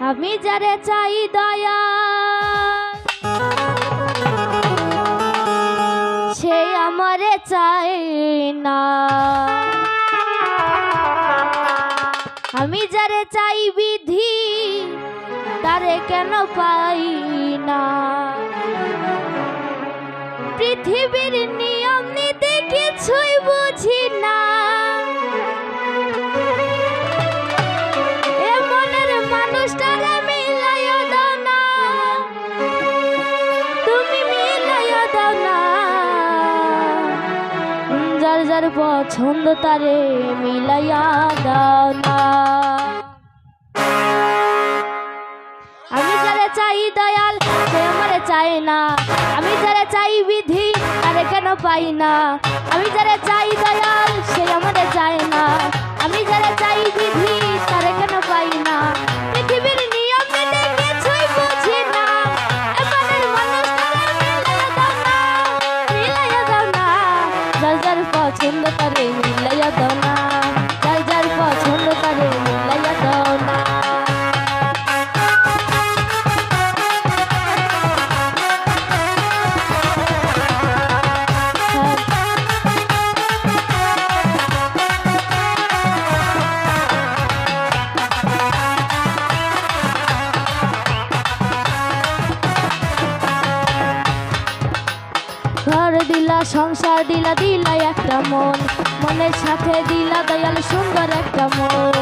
আমি যারে চাই দয়া, সে আমারে চাই না। আমি যারে চাই বিধি, তারে কেন পাই না? পৃথিবীর নিয়ম নীতি কিছুই বুঝি না। যার পছন্দ তারে মিলাইয়া দাও না। আমি যারে চাই দয়াল, সে আমারে চাই না। আমি যারে চাই বিধি আরে কেন পাই না। আমি যারে চাই দয়াল, সে আমারে চাই না। ঘর দিলা, সংসার দিলা দিলা একটা মন। মনের সাথে দিলা দয়াল, সুন্দর একটা মন।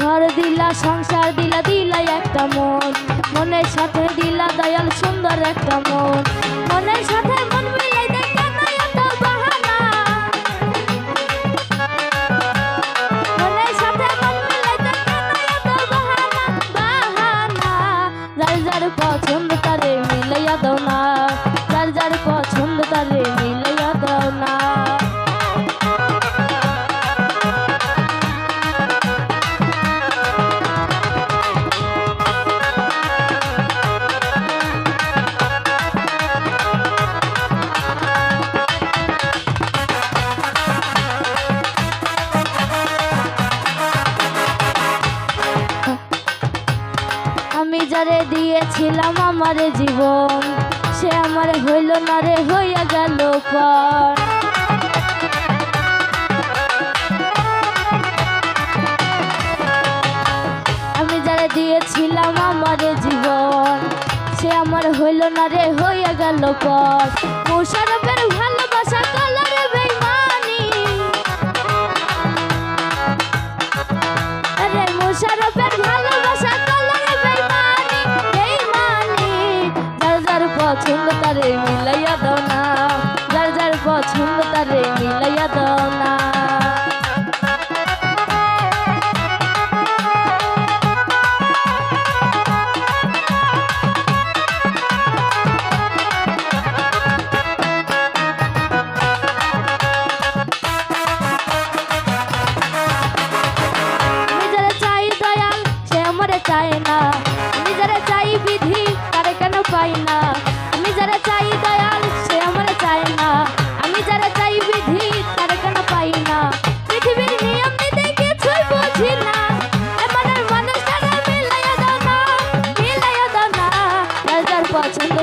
ঘর দিলা, সংসার দিলা দিলা একটা মন। মনের সাথে দিলা দয়াল, সুন্দর একটা মন। মনের সাথে পছন্দ যারে আমার জীবন। সে আমার হইল না রে, হইয়া গেল আমি যারে দিয়েছিলাম আমার জীবন, সে আমার হইল না রে, হইয়া গেল পর। মোশারফের ভালোবাসা তারে মিলাইয়া যারা চাই দয়াল সে আমারে না যারা চাই বিধি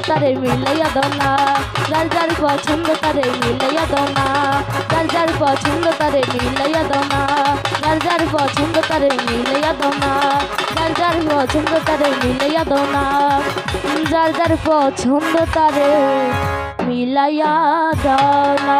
তারে মিলাইয়া দাও না যার যার পছন্দ তারে মিলাইয়া দাও না যার যার পছন্দ তারে মিলাইয়া দাও না যার যার পছন্দ তারে মিলাইয়া দাও না যার যার পছন্দ তারে মিলাইয়া দাও না যার যার পছন্দ তারে মিলাইয়া দাও না